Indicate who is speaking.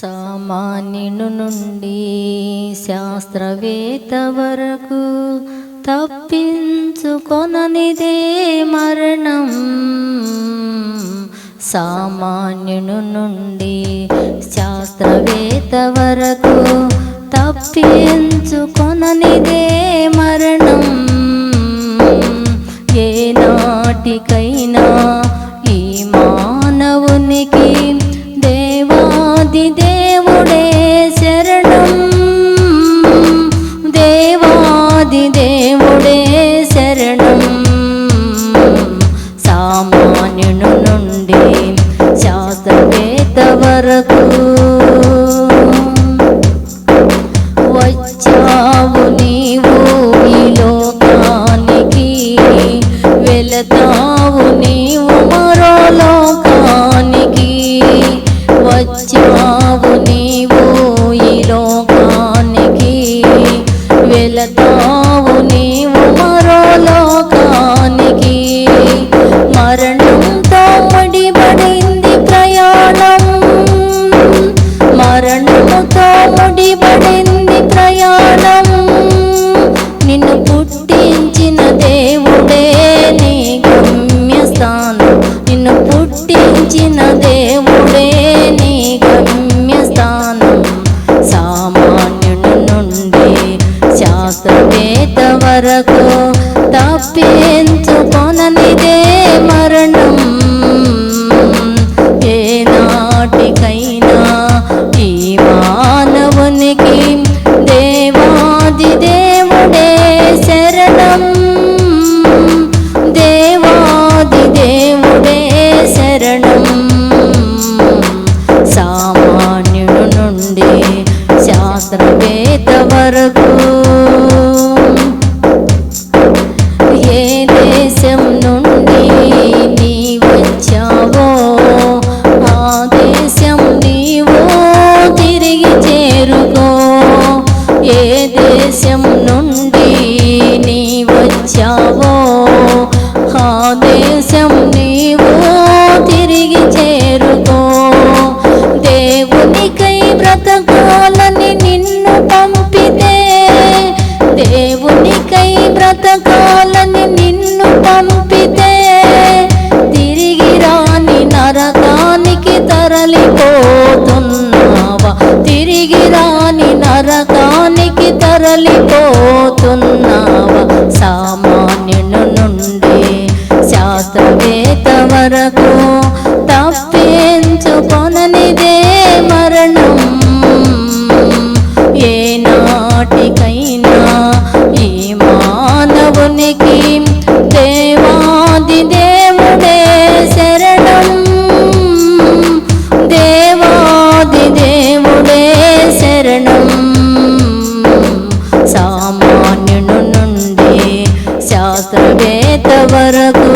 Speaker 1: సామాన్యుని నుండి శాస్త్రవేత్త వరకు తప్పించుకొననిదే మరణం. సామాన్యుని నుండి శాస్త్రవేత్త వరకు తప్పించుకొననిదే మరణం. ఏ నాటికైనా వెళతావు నీవు మరో లోకానికి. వచ్చావు నీవు ఈ లోకానికి. వెళతావు నీవు మరో లోకానికి. మరణ వరకు తప్పించుకొననిదే మరణం. ఏ నాటికైనా ఈ మానవునికి దేవాది దేవుడే శరణం. దేవాది దేవుడే శరణం. సామాన్యుడు నుండి శాస్త్రవేత్త వరకు దేశం నుండి నీ వచ్చావో ఆ దేశం నీవు తిరిగి చేరుకో. దేవునికై బ్రతకాలని నిన్ను పంపితే దేవునికై బ్రతకాలని నిన్ను పంపితే తిరిగి రాని నరకానికి తరలిపో. తరలిపోతున్నావా? సామాన్యుని నుండి శాస్త్రవేత్త వరకు తప్పించుకొననిదే మరణం. ఏనా శాస్త్రవేత్త వరకు